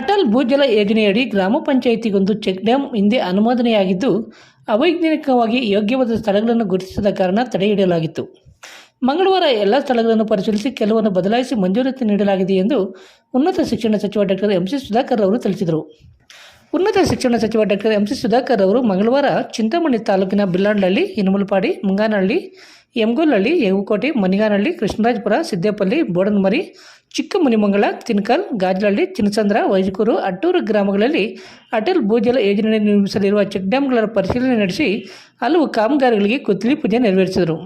ಅಟಲ್ ಭೂಜಲ ಯೋಜನೆಯಡಿ ಗ್ರಾಮ ಪಂಚಾಯಿತಿಗೊಂದು check dam ಹಿಂದೆ ಅನುಮೋದನೆಯಾಗಿದ್ದು, ಅವೈಜ್ಞಾನಿಕವಾಗಿ ಯೋಗ್ಯವಾದ ಸ್ಥಳಗಳನ್ನು ಗುರುತಿಸಿದ ಕಾರಣ ತಡೆ ಹಿಡಿಯಲಾಗಿತ್ತು. ಮಂಗಳವಾರ ಎಲ್ಲ ಸ್ಥಳಗಳನ್ನು ಪರಿಶೀಲಿಸಿ ಕೆಲವನ್ನು ಬದಲಾಯಿಸಿ ಮಂಜೂರಾತಿ ನೀಡಲಾಗಿದೆ ಎಂದು ಉನ್ನತ ಶಿಕ್ಷಣ ಸಚಿವ ಡಾಕ್ಟರ್ ಎಂ ಸಿ ಸುಧಾಕರ್ ಅವರು ತಿಳಿಸಿದರು. ಉನ್ನತ ಶಿಕ್ಷಣ ಸಚಿವ ಡಾಕ್ಟರ್ ಎಂ ಸಿ ಸುಧಾಕರ್ ಅವರು ಮಂಗಳವಾರ ಚಿಂತಾಮಣಿ ತಾಲೂಕಿನ ಬಿಲ್ಲಾಂಡಹಳ್ಳಿ ಇನಮಲಪಾಡಿ ಮುಂಗಾನಹಳ್ಳಿ ಯಮಗೋಲಹಳ್ಳಿ ಯಗುಕೋಟೆ ಮನಿಗಾನಹಳ್ಳಿ ಕೃಷ್ಣರಾಜಪುರ, ಸಿದ್ದೇಪಲ್ಲಿ, ಬೋಡನ್ಮರಿ, ಚಿಕ್ಕಮುನಿಮಂಗಲ, ತಿನ್ಕಲ್ ಗಾಜಲಹಳ್ಳಿ ಚಿನ್ನಸಂದ್ರ ವೈಜಕೂರು, ಅಟ್ಟೂರು ಗ್ರಾಮಗಳಲ್ಲಿ ಅಟಲ್ ಭೂಜಲ ಯೋಜನೆ ನಿರ್ಮಿಸಲಿರುವ ಚೆಕ್ ಡ್ಯಾಂಗಳ ಪರಿಶೀಲನೆ ನಡೆಸಿ ಹಲವು ಕಾಮಗಾರಿಗಳಿಗೆ ಕುತ್ತಲಿ ಪೂಜೆ ನೆರವೇರಿಸಿದರು.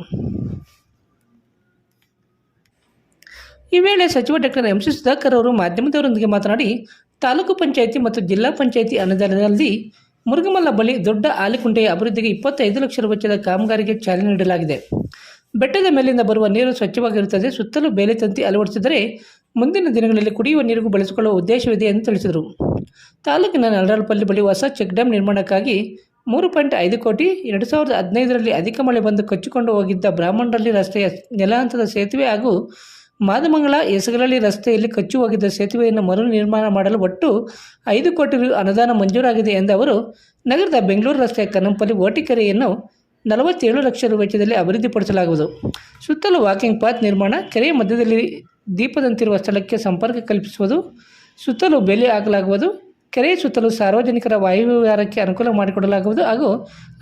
ಈ ವೇಳೆ ಸಚಿವ ಡಾಕ್ಟರ್ ಎಂ ಸಿ ಸುಧಾಕರ್ ಅವರು ಮಾಧ್ಯಮದವರೊಂದಿಗೆ ಮಾತನಾಡಿ ತಾಲೂಕು ಪಂಚಾಯಿತಿ ಮತ್ತು ಜಿಲ್ಲಾ ಪಂಚಾಯಿತಿ ಅನುದಾನದಲ್ಲಿ ಮುರುಗಮಲ್ಲ ಬಳಿ ದೊಡ್ಡ ಆಲಿಕುಂಟೆಯ ಅಭಿವೃದ್ಧಿಗೆ ಇಪ್ಪತ್ತೈದು ಲಕ್ಷ ವೆಚ್ಚದ ಕಾಮಗಾರಿಗೆ ಚಾಲನೆ ನೀಡಲಾಗಿದೆ. ಬೆಟ್ಟದ ಮೇಲಿಂದ ಬರುವ ನೀರು ಸ್ವಚ್ಛವಾಗಿರುತ್ತದೆ. ಸುತ್ತಲೂ ಬೇಲಿ ತಂತಿ ಅಳವಡಿಸಿದರೆ ಮುಂದಿನ ದಿನಗಳಲ್ಲಿ ಕುಡಿಯುವ ನೀರಿಗೂ ಬಳಸಿಕೊಳ್ಳುವ ಉದ್ದೇಶವಿದೆ ಎಂದು ತಿಳಿಸಿದರು. ತಾಲೂಕಿನ ನರಳಪಲ್ಲಿ ಬಳಿ ಹೊಸ ಚೆಕ್ ಡ್ಯಾಂ ನಿರ್ಮಾಣಕ್ಕಾಗಿ ಮೂರು ಪಾಯಿಂಟ್ ಐದು ಕೋಟಿ ಎರಡು ಸಾವಿರದ ಹದಿನೈದರಲ್ಲಿ ಅಧಿಕ ಮಳೆ ಬಂದು ಕಚ್ಚಿಕೊಂಡು ಹೋಗಿದ್ದ ಬ್ರಾಹ್ಮಣರಲ್ಲಿ ರಸ್ತೆಯ ನೆಲಹಂತದ ಸೇತುವೆ ಹಾಗೂ ಮಾದಮಂಗಲ ಹೆಸಗಲಹಳ್ಳಿ ರಸ್ತೆಯಲ್ಲಿ ಕಚ್ಚು ಹೋಗಿದ್ದ ಸೇತುವೆಯನ್ನು ಮರು ನಿರ್ಮಾಣ ಮಾಡಲು ಒಟ್ಟು ಐದು ಕೋಟಿ ರು ಅನುದಾನ ಮಂಜೂರಾಗಿದೆ ಎಂದ ಅವರು, ನಗರದ ಬೆಂಗಳೂರು ರಸ್ತೆಯ ಕನ್ನಂಪಲ್ಲಿ ಓಟಿಕೆರೆಯನ್ನು ನಲವತ್ತೇಳು ಲಕ್ಷ ರು ವೆಚ್ಚದಲ್ಲಿ ಅಭಿವೃದ್ಧಿಪಡಿಸಲಾಗುವುದು. ಸುತ್ತಲೂ ವಾಕಿಂಗ್ ಪಾತ್ ನಿರ್ಮಾಣ, ಕೆರೆಯ ಮಧ್ಯದಲ್ಲಿ ದೀಪದಂತಿರುವ ಸ್ಥಳಕ್ಕೆ ಸಂಪರ್ಕ ಕಲ್ಪಿಸುವುದು, ಸುತ್ತಲೂ ಬೆಲೆ ಹಾಕಲಾಗುವುದು ಕೆರೆಯ ಸುತ್ತಲೂ ಸಾರ್ವಜನಿಕರ ವಾಯುವಿಹಾರಕ್ಕೆ ಅನುಕೂಲ ಮಾಡಿಕೊಡಲಾಗುವುದು ಹಾಗೂ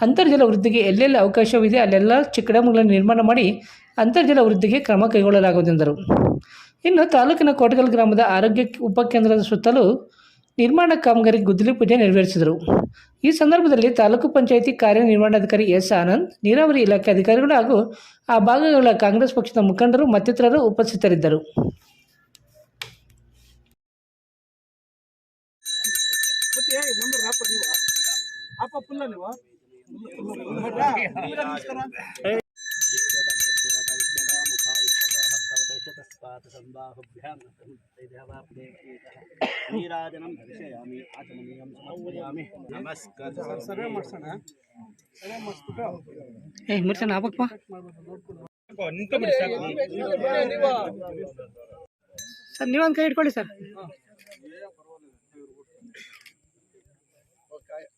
ಅಂತರ್ಜಲ ವೃದ್ಧಿಗೆ ಎಲ್ಲೆಲ್ಲಿ ಅವಕಾಶವಿದೆ ಅಲ್ಲೆಲ್ಲ ಚೆಕ್ ಡ್ಯಾಮ್ಗಳನ್ನು ನಿರ್ಮಾಣ ಮಾಡಿ ಅಂತರ್ಜಲ ವೃದ್ಧಿಗೆ ಕ್ರಮ ಕೈಗೊಳ್ಳಲಾಗುವುದೆಂದರು. ಇನ್ನು ತಾಲೂಕಿನ ಕೋಟಗಲ್ ಗ್ರಾಮದ ಆರೋಗ್ಯ ಉಪಕೇಂದ್ರದ ಸುತ್ತಲೂ ನಿರ್ಮಾಣ ಕಾಮಗಾರಿ ಗುದ್ದಲಿ ಪೂಜೆ ನೆರವೇರಿಸಿದರು. ಈ ಸಂದರ್ಭದಲ್ಲಿ ತಾಲೂಕು ಪಂಚಾಯಿತಿ ಕಾರ್ಯನಿರ್ವಹಣಾಧಿಕಾರಿ ಎಸ್ ಆನಂದ್, ನೀರಾವರಿ ಇಲಾಖೆ ಅಧಿಕಾರಿಗಳು ಹಾಗೂ ಆ ಭಾಗಗಳ ಕಾಂಗ್ರೆಸ್ ಪಕ್ಷದ ಮುಖಂಡರು ಮತ್ತಿತರರು ಉಪಸ್ಥಿತರಿದ್ದರು. ಮತ್ತೆ ನಂಬರ್ ಹಾಪ ನೀವು ಹಾಪ ಫುಲ್ಲ ನೀವು ನೀರಾಜನಂ ದರ್ಶಯಾಮಿ ಆಚಮನೀಯಂ ಸಮರ್ಪಯಾಮಿ ನಮಸ್ಕಾರ ಸರ್ವೆ ಮಾಡ್ಸೋಣ ಸರ್ವೆ ಮಾಡಿಸ್ಬಿಟ್ಟು ಏ ಮುರ್ಸನ ಹಾಕಪ್ಪ ಸರ್ ನೀವು ಒಂದು ಕೈ ಇಟ್ಕೊಳ್ಳಿ ಸರ್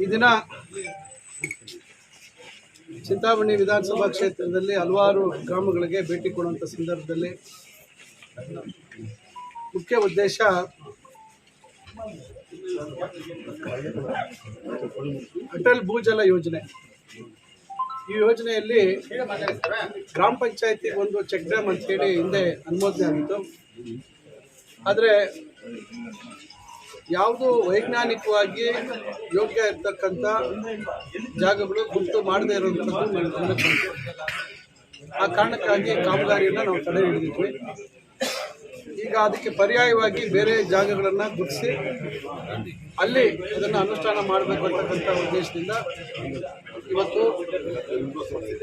ಈ ದಿನ ಚಿಂತಾಮಣಿ ವಿಧಾನಸಭಾ ಕ್ಷೇತ್ರದಲ್ಲಿ ಹಲವಾರು ಗ್ರಾಮಗಳಿಗೆ ಭೇಟಿ ಕೊಡುವಂಥ ಸಂದರ್ಭದಲ್ಲಿ ಮುಖ್ಯ ಉದ್ದೇಶ ಅಟಲ್ ಭೂಜಲ ಯೋಜನೆ. ಈ ಯೋಜನೆಯಲ್ಲಿ ಗ್ರಾಮ ಪಂಚಾಯತಿ ಒಂದು ಚೆಕ್ ಡ್ಯಾಮ್ ಅಂತ ಹೇಳಿ ಹಿಂದೆ ಅನುಮೋದನೆ ಆಗಿತ್ತು ಆದರೆ ಯಾವುದು ವೈಜ್ಞಾನಿಕವಾಗಿ ಯೋಗ್ಯ ಇರ್ತಕ್ಕಂಥ ಜಾಗಗಳು ಗುರುತು ಮಾಡದೇ ಬಂತು. ಆ ಕಾರಣಕ್ಕಾಗಿ ಕಾಮಗಾರಿಯನ್ನು ನಾವು ತಡೆ ಹಿಡಿದಿದ್ವಿ ಈಗ ಅದಕ್ಕೆ ಪರ್ಯಾಯವಾಗಿ ಬೇರೆ ಜಾಗಗಳನ್ನು ಗುರುತಿಸಿ ಅಲ್ಲಿ ಅದನ್ನು ಅನುಷ್ಠಾನ ಮಾಡಬೇಕು ಅಂತಕ್ಕಂಥ ಉದ್ದೇಶದಿಂದ ಇವತ್ತು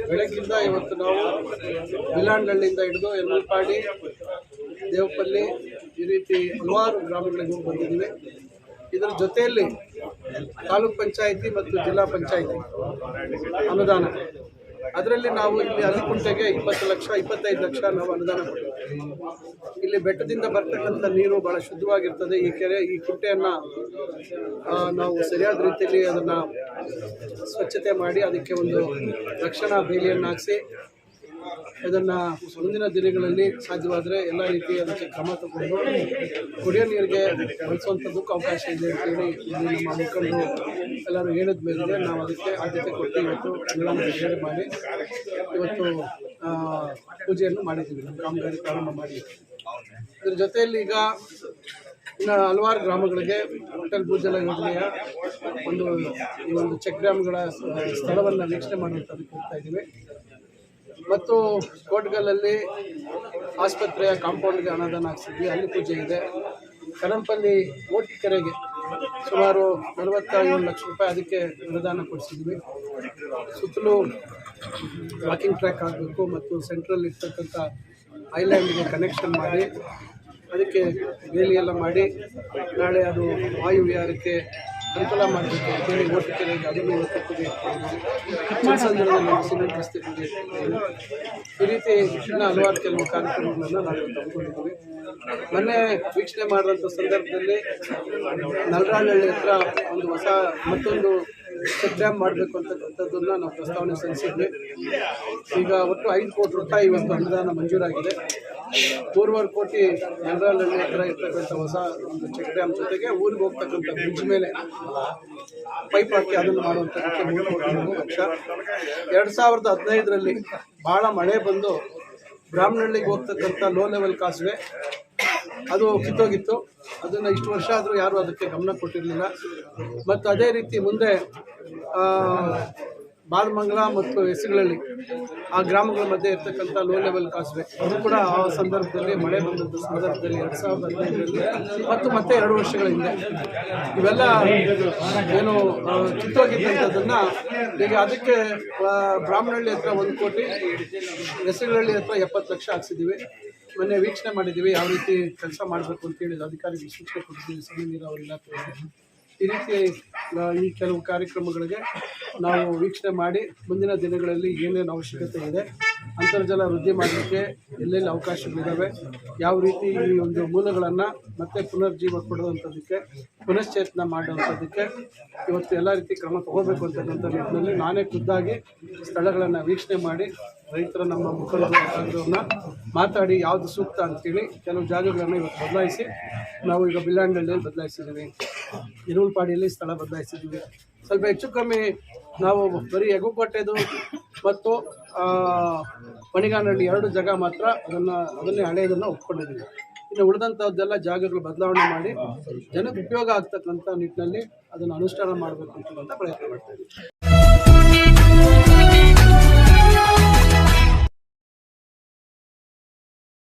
ಬೆಳಗ್ಗಿಂದ ಇವತ್ತು ನಾವು ಬಿಲಾಂಡಳ್ಳಿಯಿಂದ ಹಿಡಿದು ಯಲ್ಮಲ್ಪಾಡಿ ದೇವಪಲ್ಲಿ ಈ ರೀತಿ ಹಲವಾರು ಗ್ರಾಮಗಳಿಗೆ ಹೋಗಿ ಬಂದಿದ್ದೀವಿ. ಇದರ ಜೊತೆಯಲ್ಲಿ ತಾಲೂಕ್ ಪಂಚಾಯಿತಿ ಮತ್ತು ಜಿಲ್ಲಾ ಪಂಚಾಯಿತಿ ಅನುದಾನ. ಅದರಲ್ಲಿ ನಾವು ಇಲ್ಲಿ ಅಲಿಕುಂಟೆಗೆ ಇಪ್ಪತ್ತು ಲಕ್ಷ, ಇಪ್ಪತ್ತೈದು ಲಕ್ಷ ನಾವು ಅನುದಾನ ಕೊಟ್ಟಿದ್ದೀವಿ ಇಲ್ಲಿ ಬೆಟ್ಟದಿಂದ ಬರ್ತಕ್ಕಂಥ ನೀರು ಭಾಳ ಶುದ್ಧವಾಗಿರ್ತದೆ. ಈ ಕೆರೆ, ಈ ಕುಂಟೆಯನ್ನು ನಾವು ಸರಿಯಾದ ರೀತಿಯಲ್ಲಿ ಅದನ್ನು ಸ್ವಚ್ಛತೆ ಮಾಡಿ ಅದಕ್ಕೆ ಒಂದು ರಕ್ಷಣಾ ಬೇಲಿಯನ್ನು ಹಾಕಿಸಿ ಇದನ್ನು ಮುಂದಿನ ದಿನಗಳಲ್ಲಿ ಸಾಧ್ಯವಾದರೆ ಎಲ್ಲ ರೀತಿಯ ಅದಕ್ಕೆ ಕ್ರಮ ತಗೊಂಡು ಕುಡಿಯೋ ನೀರಿಗೆ ಬಳಸುವಂಥದ್ದಕ್ಕೂ ಅವಕಾಶ ಇದೆ ಅಂತೇಳಿ ಇಲ್ಲಿ ನಮ್ಮ ಮುಖಂಡರು ಎಲ್ಲರೂ ಹೇಳಿದ ಮೇಲೆ ನಾವು ಅದಕ್ಕೆ ಆದ್ಯತೆ ಕೊಟ್ಟು ಇವತ್ತು ಎಲ್ಲ ಮಾಡಿ ಇವತ್ತು ಪೂಜೆಯನ್ನು ಮಾಡಿದ್ದೀವಿ, ನಮ್ಮ ಕಾಮಗಾರಿ ಪ್ರಾರಂಭ ಮಾಡಿ ಇದ್ರ ಜೊತೆಯಲ್ಲಿ ಈಗ ಇನ್ನು ಹಲವಾರು ಗ್ರಾಮಗಳಿಗೆ ಹೋಟೆಲ್ ಭೂಜಲ ಯೋಜನೆಯ ಒಂದು ಈ ಒಂದು ಚೆಕ್ ಡ್ಯಾಮ್ಗಳ ಸ್ಥಳವನ್ನು ವೀಕ್ಷಣೆ ಮಾಡುವಂಥದ್ದು ಹೋಗ್ತಾ ಇದ್ದೀವಿ. ಮತ್ತು ಕೋಟ್ಗಲ್ಲಲ್ಲಿ ಆಸ್ಪತ್ರೆಯ ಕಾಂಪೌಂಡ್ಗೆ ಅನುದಾನ ಹಾಕ್ಸಿದ್ವಿ. ಅಲ್ಲಿ ಪೂಜೆ ಇದೆ. ಕರಂಪಲ್ಲಿ ಓಟಿ ಕೆರೆಗೆ ಸುಮಾರು ನಲವತ್ತ ಏಳು ಲಕ್ಷ ರೂಪಾಯಿ ಅದಕ್ಕೆ ಅನುದಾನ ಕೊಡಿಸಿದ್ವಿ. ಸುತ್ತಲೂ ವಾಕಿಂಗ್ ಟ್ರ್ಯಾಕ್ ಆಗಬೇಕು ಮತ್ತು ಸೆಂಟ್ರಲ್ ಇರ್ತಕ್ಕಂಥ ಐಲ್ಯಾಂಡ್ಗೆ ಕನೆಕ್ಷನ್ ಮಾಡಿ, ಅದಕ್ಕೆ ಬೇಲಿ ಎಲ್ಲ ಮಾಡಿ, ನಾಳೆ ಅದು ವಾಯು ವಿಹಾರಕ್ಕೆ ಅನುಕೂಲ ಮಾಡಬೇಕು. ಅಂತೇಳಿ ಚಿತ್ರಸಂದ್ರದಲ್ಲಿ ಸಿಮೆಂಟ್ ರಸ್ತೆ ಪೂಜೆ. ಈ ರೀತಿ ಇನ್ನೂ ಹಲವಾರು ಕೆಲವು ಕಾರ್ಯಕ್ರಮಗಳನ್ನು ನಾವು ತಂದುಕೊಂಡಿದ್ದೀವಿ ಮೊನ್ನೆ ವೀಕ್ಷಣೆ ಮಾಡಿದಂಥ ಸಂದರ್ಭದಲ್ಲಿ ನಲ್ರಾಳ್ಳಿ ಹತ್ರ ಒಂದು ಹೊಸ ಮತ್ತೊಂದು ಚೆಕ್ ಡ್ಯಾಮ್ ಮಾಡಬೇಕು ಅಂತಕ್ಕಂಥದ್ದನ್ನು ನಾವು ಪ್ರಸ್ತಾವನೆ ಸಲ್ಲಿಸಿದ್ವಿ. ಈಗ ಒಟ್ಟು ಐದು ಕೋಟಿ ರೂಪಾಯಿ ಇವತ್ತು ಅನುದಾನ ಮಂಜೂರಾಗಿದೆ. ಮೂರುವರೆ ಕೋಟಿ ಜನರಲ್ ಹತ್ರ ಇರ್ತಕ್ಕಂಥ ಹೊಸ ಒಂದು ಚೆಕ್ ಡ್ಯಾಮ್ ಜೊತೆಗೆ ಊರಿಗೆ ಹೋಗ್ತಕ್ಕಂಥ ಬ್ರಿಡ್ಜ್ ಮೇಲೆ ಪೈಪ್ ಹಾಕಿ ಅದನ್ನು ಮೂರು ಲಕ್ಷ ಎರಡು ಸಾವಿರದ ಹದಿನೈದರಲ್ಲಿ ಭಾಳ ಮಳೆ ಬಂದು ಬ್ರಾಹ್ಮಣಹಳ್ಳಿಗೆ ಹೋಗ್ತಕ್ಕಂಥ ಲೋ ಲೆವೆಲ್ ಕಾಸುವೆ, ಅದು ಕಿತ್ತೋಗಿತ್ತು. ಅದನ್ನು ಇಷ್ಟು ವರ್ಷ ಆದರೂ ಯಾರೂ ಅದಕ್ಕೆ ಗಮನ ಕೊಟ್ಟಿರಲಿಲ್ಲ. ಮತ್ತು ಅದೇ ರೀತಿ ಮುಂದೆ ಬಾಲಮಂಗಲ ಮತ್ತು ಹೆಸರುಗಳಲ್ಲಿ ಆ ಗ್ರಾಮಗಳ ಮಧ್ಯೆ ಇರ್ತಕ್ಕಂಥ ಲೋ ಲೆವೆಲ್ ಕಾಸುವೆ ಅದು ಕೂಡ ಆ ಸಂದರ್ಭದಲ್ಲಿ, ಮಳೆ ಬಂದಂಥ ಸಂದರ್ಭದಲ್ಲಿ ಎರಡು ಸಾವಿರದ ಹದಿನೈದರಲ್ಲಿ ಮತ್ತು ಮತ್ತೆ ಎರಡು ವರ್ಷಗಳ ಹಿಂದೆ. ಇವೆಲ್ಲ ಏನು ಕಿತ್ತೋಗಿದ್ದಂಥದ್ದನ್ನು ಈಗ ಅದಕ್ಕೆ ಬ್ರಾಹ್ಮಣಹಳ್ಳಿ ಹತ್ರ ಒಂದು ಕೋಟಿ ಹೆಸರುಗಳಲ್ಲಿ ಹತ್ರ ಎಪ್ಪತ್ತು ಲಕ್ಷ ಹಾಕ್ಸಿದ್ದೀವಿ. ಮೊನ್ನೆ ವೀಕ್ಷಣೆ ಮಾಡಿದ್ದೀವಿ, ಯಾವ ರೀತಿ ಕೆಲಸ ಮಾಡಬೇಕು ಅಂತೇಳಿ ಅಧಿಕಾರಿಗಳು ಸೂಚನೆ ಕೊಟ್ಟಿದ್ದೀವಿ, ಸಣ್ಣ ನೀರಾವರಿ ಇಲಾಖೆಯಲ್ಲಿ. ಈ ರೀತಿ ಈ ಕೆಲವು ಕಾರ್ಯಕ್ರಮಗಳಿಗೆ ನಾವು ವೀಕ್ಷಣೆ ಮಾಡಿ ಮುಂದಿನ ದಿನಗಳಲ್ಲಿ ಏನೇನು ಅವಶ್ಯಕತೆ ಇದೆ, ಅಂತರ್ಜಲ ವೃದ್ಧಿ ಮಾಡಲಿಕ್ಕೆ ಎಲ್ಲೆಲ್ಲಿ ಅವಕಾಶಗಳಿದ್ದಾವೆ ಯಾವ ರೀತಿ ಈ ಒಂದು ಮೂಲಗಳನ್ನು ಮತ್ತೆ ಪುನರ್ಜೀವ ಕೊಡುವಂಥದ್ದಕ್ಕೆ ಪುನಶ್ಚೇತನ ಮಾಡುವಂಥದ್ದಕ್ಕೆ ಇವತ್ತು ಎಲ್ಲ ರೀತಿ ಕ್ರಮ ತಗೋಬೇಕು ಅಂತಕ್ಕಂಥ ನಿಟ್ಟಿನಲ್ಲಿ ನಾನೇ ಖುದ್ದಾಗಿ ಸ್ಥಳಗಳನ್ನು ವೀಕ್ಷಣೆ ಮಾಡಿ ರೈತರ ನಮ್ಮ ಮುಖಂಡರನ್ನ ಮಾತಾಡಿ ಯಾವುದು ಸೂಕ್ತ ಅಂತೇಳಿ ಕೆಲವು ಜಾಗಗಳನ್ನು ಇವತ್ತು ಬದಲಾಯಿಸಿ ನಾವು ಈಗ ಬಿಲ್ಲಾಂಡಳ್ಳಿಯಲ್ಲಿ ಬದಲಾಯಿಸಿದ್ದೀವಿ. ಇರುಳ್ಪಾಡಿಯಲ್ಲಿ ಸ್ಥಳ ಬದಲಾಯಿಸಿದ್ದೀವಿ. ಸ್ವಲ್ಪ ಹೆಚ್ಚು ಕಮ್ಮಿ ನಾವು ಬರೀ ಎಗುಕೋಟೆದು ಮತ್ತು ಮಣಿಗಾನಹಳ್ಳಿ ಎರಡು ಜಾಗ ಮಾತ್ರ ಅದನ್ನು, ಅದನ್ನೇ ಹಳೆಯದನ್ನು ಒಪ್ಕೊಂಡಿದ್ದೀವಿ. ಇನ್ನು ಉಳಿದಂಥದ್ದೆಲ್ಲ ಜಾಗಗಳು ಬದಲಾವಣೆ ಮಾಡಿ ಜನಕ್ಕೆ ಉಪಯೋಗ ಆಗ್ತಕ್ಕಂಥ ನಿಟ್ಟಿನಲ್ಲಿ ಅದನ್ನು ಅನುಷ್ಠಾನ ಮಾಡಬೇಕು ಅಂತ ಪ್ರಯತ್ನ ಮಾಡ್ತಾ